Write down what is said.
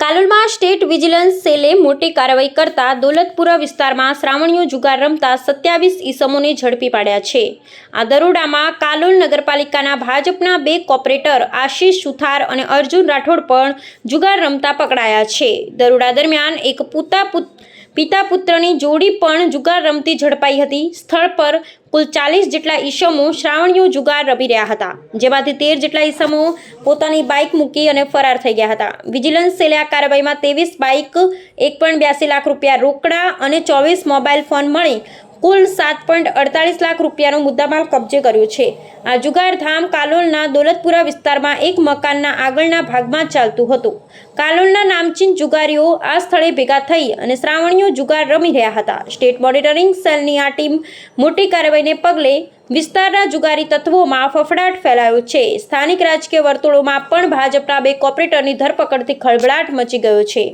કાલોલમાં state vigilance સેલે મોટી કાર્યવાહી કરતા દોલતપુરા વિસ્તારમાં શ્રાવણીઓ જુગાર રમતા સત્યાવીસ ઈસમોને ઝડપી પાડ્યા છે. આ દરોડામાં કાલોલ નગરપાલિકાના ભાજપના બે કોર્પોરેટર આશીષ સુથાર અને અર્જુન રાઠોડ પણ જુગાર રમતા પકડાયા છે. દરોડા દરમિયાન એક પુતા પુત પિતા પુત્રની જોડી પણ જુગાર રમતી ઝડપાઈ હતી. સ્થળ પર કુલ ચાલીસ જેટલા ઈસમો શ્રાવણીઓ જુગાર રમી રહ્યા હતા. જેમાંથી તેર જેટલા ઈસમો પોતાની બાઇક મૂકી અને ફરાર થઈ ગયા હતા. વિજિલન્સ સેલે આ કાર્યવાહીમાં ત્રેવીસ બાઇક એક પણ બ્યાસી લાખ રૂપિયા રોકડા અને ચોવીસ મોબાઈલ ફોન મળી કુલ સાત પોઈન્ટ અડતાલીસ લાખ રૂપિયાનો મુદ્દામાલ કબજે કર્યો છે. આ જુગાર ધામ કાલોલના દોલતપુરા વિસ્તારમાં એક મકાનના આગળના ભાગમાં ચાલતું હતું. કાલોલના નામચીન જુગારીઓ આ સ્થળે ભેગા થઈ અને શ્રાવણીઓ જુગાર રમી રહ્યા હતા. સ્ટેટ મોનિટરિંગ સેલની આ ટીમ મોટી કાર્યવાહીને પગલે વિસ્તારના જુગારી તત્વોમાં ફફડાટ ફેલાયો છે. સ્થાનિક રાજકીય વર્તુળોમાં પણ ભાજપના બે કોર્પોરેટરની ધરપકડથી ખળભળાટ મચી ગયો છે.